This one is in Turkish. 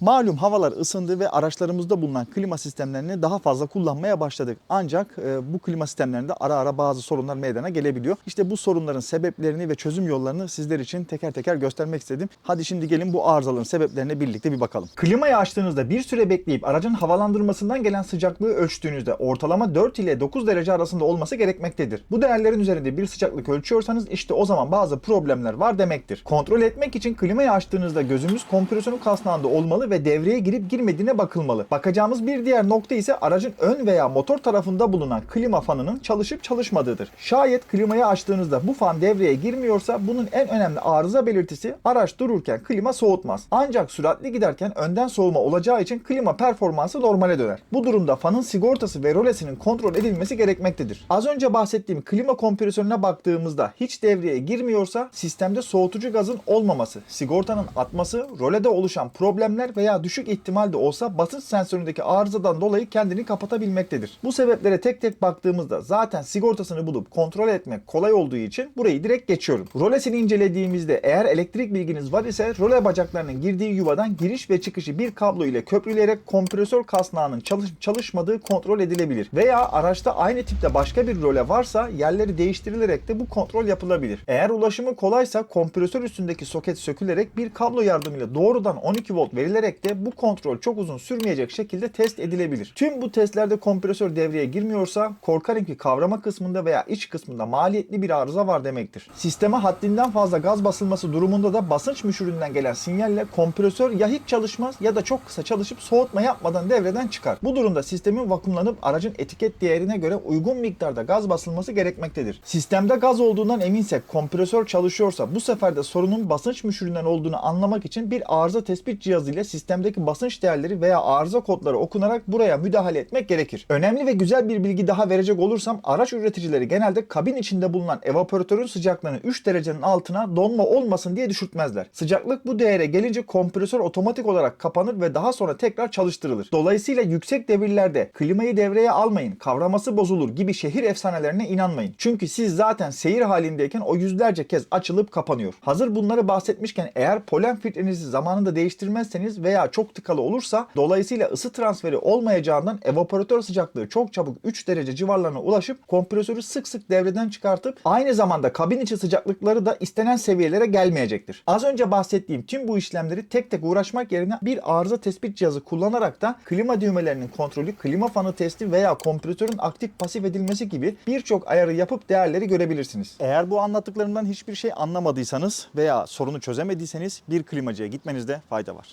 Malum havalar ısındı ve araçlarımızda bulunan klima sistemlerini daha fazla kullanmaya başladık. Ancak e, bu klima sistemlerinde ara ara bazı sorunlar meydana gelebiliyor. İşte bu sorunların sebeplerini ve çözüm yollarını sizler için teker teker göstermek istedim. Hadi şimdi gelin bu arızaların sebeplerine birlikte bir bakalım. Klimayı açtığınızda bir süre bekleyip aracın havalandırmasından gelen sıcaklığı ölçtüğünüzde ortalama 4 ile 9 derece arasında olması gerekmektedir. Bu değerlerin üzerinde bir sıcaklık ölçüyorsanız işte o zaman bazı problemler var demektir. Kontrol etmek için klimayı açtığınızda gözümüz kompresörün kasnağında olmalı ve devreye girip girmediğine bakılmalı. Bakacağımız bir diğer nokta ise aracın ön veya motor tarafında bulunan klima fanının çalışıp çalışmadığıdır. Şayet klimayı açtığınızda bu fan devreye girmiyorsa bunun en önemli arıza belirtisi araç dururken klima soğutmaz. Ancak süratli giderken önden soğuma olacağı için klima performansı normale döner. Bu durumda fanın sigortası ve rolesinin kontrol edilmesi gerekmektedir. Az önce bahsettiğim klima kompresörüne baktığımızda hiç devreye girmiyorsa sistemde soğutucu gazın olmaması, sigortanın atması, rolede oluşan problemler veya düşük ihtimalde olsa basınç sensöründeki arızadan dolayı kendini kapatabilmektedir. Bu sebeplere tek tek baktığımızda zaten sigortasını bulup kontrol etmek kolay olduğu için burayı direkt geçiyorum. Rolesini incelediğimizde eğer elektrik bilginiz var ise role bacaklarının girdiği yuvadan giriş ve çıkışı bir kablo ile köprüleyerek kompresör kasnağının çalışıp çalışmadığı kontrol edilebilir. Veya araçta aynı tipte başka bir role varsa yerleri değiştirilerek de bu kontrol yapılabilir. Eğer ulaşımı kolaysa kompresör üstündeki soket sökülerek bir kablo yardımıyla doğrudan 12 volt verilerek de bu kontrol çok uzun sürmeyecek şekilde test edilebilir. Tüm bu testlerde kompresör devreye girmiyorsa korkarım ki kavrama kısmında veya iç kısmında maliyetli bir arıza var demektir. Sisteme haddinden fazla gaz basılması durumunda da basınç müşüründen gelen sinyalle kompresör ya hiç çalışmaz ya da çok kısa çalışıp soğutma yapmadan devreden çıkar. Bu durumda sistemin vakumlanıp aracın etiket değerine göre uygun miktarda gaz basılması gerekmektedir. Sistemde gaz olduğundan eminsek kompresör çalışıyorsa bu sefer de sorunun basınç müşüründen olduğunu anlamak için bir arıza tespit cihazı ile sistemdeki basınç değerleri veya arıza kodları okunarak buraya müdahale etmek gerekir. Önemli ve güzel bir bilgi daha verecek olursam araç üreticileri genelde kabin içinde bulunan evaporatörün sıcaklığını 3 derecenin altına donma olmasın diye düşürtmezler. Sıcaklık bu değere gelince kompresör otomatik olarak kapanır ve daha sonra tekrar çalıştırılır. Dolayısıyla yüksek devirlerde klimayı devreye almayın, kavraması bozulur gibi şehir efsanelerine inanmayın. Çünkü siz zaten seyir halindeyken o yüzlerce kez açılıp kapanıyor. Hazır bunları bahsetmişken eğer polen filtrenizi zamanında değiştirmezseniz veya çok tıkalı olursa dolayısıyla ısı transferi olmayacağından evaporatör sıcaklığı çok çabuk 3 derece civarlarına ulaşıp kompresörü sık sık devreden çıkartıp aynı zamanda kabin içi sıcaklıkları da istenen seviyelere gelmeyecektir. Az önce bahsettiğim tüm bu işlemleri tek tek uğraşmak yerine bir arıza tespit cihazı kullanarak da klima düğmelerinin kontrolü, klima fanı testi veya kompresörün aktif pasif edilmesi gibi birçok ayarı yapıp değerleri görebilirsiniz. Eğer bu anlattıklarımdan hiçbir şey anlamadıysanız veya sorunu çözemediyseniz bir klimacıya gitmenizde fayda var.